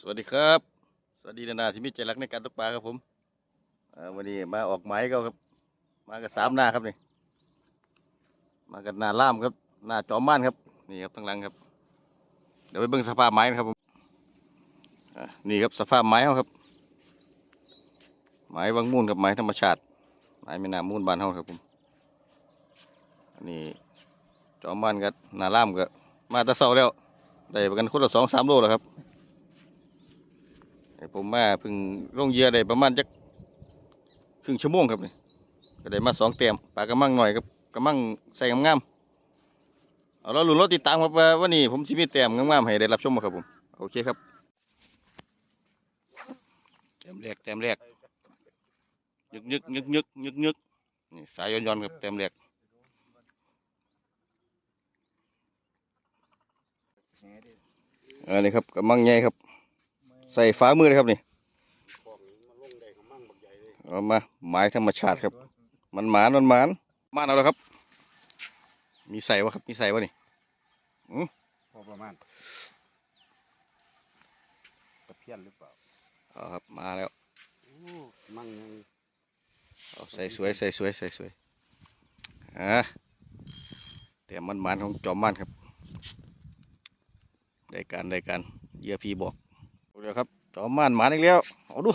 สวัสดีครับ สวัสดีนานาที่มีใจรักในการตกปลาครับผมวันนี้มาออกหมายก็ครับ มากับสามหน้าครับนี่ มากับหน้าล่ามครับ หน้าจอมม่านครับนี่ครับทั้งหลังครับ เดี๋ยวไปเบิ่งสภาพไม้นะครับผมนี่ครับสภาพไม้เขาครับ ไม้บางมูลกับไม้ธรรมชาติ ไม้ไม่นามูลบานเขาครับผมอันนี้จอมม่านกับหน้าล่ามก็มาตะเศร้าแล้วได้ประกันคนละสองสามโลแล้วครับ ผมมาเพิ่งลงเหยื่อได้ประมาณจักครึ่งชั่วโมงครับนี่ก็ได้มาสองเต็มปลากระมังหน่อยกับกระมังใส่งามๆเอาแล้วลุ้นรถติดตามครับว่าวันนี้ผมสิมีแต้มงามๆให้ได้รับชมครับผมโอเคครับแต้มแรกแต้มแรกยึกยึกยึกยึกยึกยึกนี่สายย้อนๆครับแต้มแรกอันนี้ครับกระมังใหญ่ครับ ใส่ฟ้ามือเลยครับนี่เอามาไม้ธรรมชาติครับ มันหมานมันหมานมาเอาแล้วครับ มีใส่วะครับ มีใส่วะนี่พอประมาณตะเพียนหรือเปล่าเอาครับมาแล้วโอ้มั่งยังเอาใส่สวยใส่สวยใส่สวยอ่าแต่มันหมานของจอมมันครับได้การได้การเหยื่อพีบอก เอาเดี๋ยวครับจอมมันหมานอีกแล้วเอาดู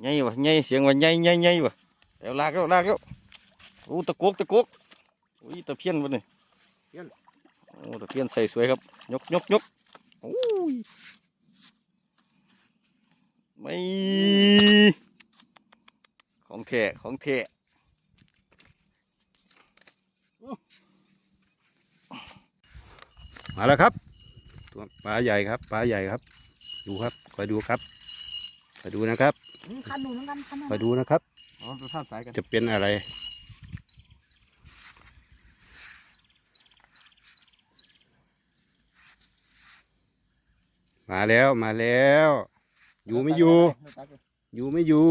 ใหญ่วะใหญ่เสียงว่าใหญ่ใหญ่ใหญ่วะแล้วลากแล้วลากแล้วโอ้ตะกกตะกกโอ้ยตะเพียนวะนี่โอ้ตะเพียนใส่สวยครับ ยกยกยกโอ้ยไม่ของแท้ของแท้มาแล้วครับตัว ปลาใหญ่ครับปลาใหญ่ครับ ดูครับคอยดูครับคอยดูนะครับคันหนูเหมือนกันคันหนูคอยดูนะครับอ๋อตัวท่าสายกันจะเป็นอะไรมาแล้วมาแล้ว อยู่ไม่อยู่ อยู่ไม่อยู่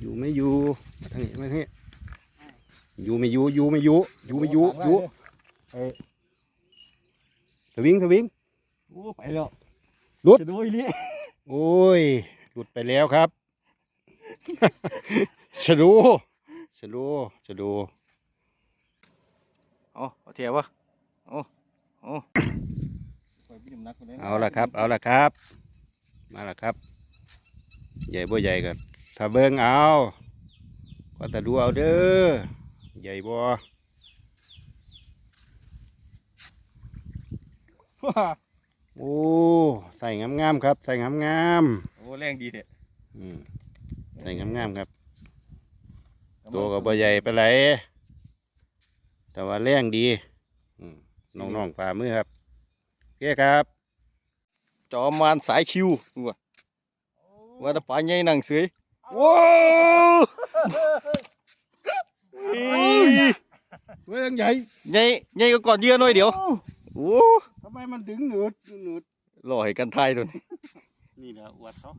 อยู่ไม่อยู่มาทางนี้มาทางนี้อยู่ไม่อยู่อยู่ไม่อยู่อยู่ไม่อยู่อยู่เอ้ยส วิงสวิงโอ้ไปแล้วหลุดจะดูอีนี่โอ้ยหลุดไปแล้วครับสะดูสะดูสะดูเอาเอาเทียวะเอาเอาปล่อยพี่น้ำหนักไปเลยนะเอาละครับ เอาละครับ มาละครับ ใหญ่บ่ใหญ่กันถ้าเบิ่งเอาก็แต่ดูเอาเด้อใหญ่บ่ โอ้ใส่งามๆครับ ใส่งามโอ้แรงดีเนี่ยๆอืมใส่งามๆครับ ตัวก็บ่ใหญ่ไปไหนใดแต่ว่าแรงดีอืมน้องๆฝ่ามือครับโอเคครับ จอมมานสายคิวดูว่ะว่าแตะปลาใหญ่นั่งเสยว้าวเรื่องใหญ่ ใหญ่ใหญ่ก็ก่อนเหยื่อหน่อยเดี๋ยวโอ้ ทำไมมันดึงหนืดหนืดรอให้กันทายตัวนี้นี่นะอวดเขา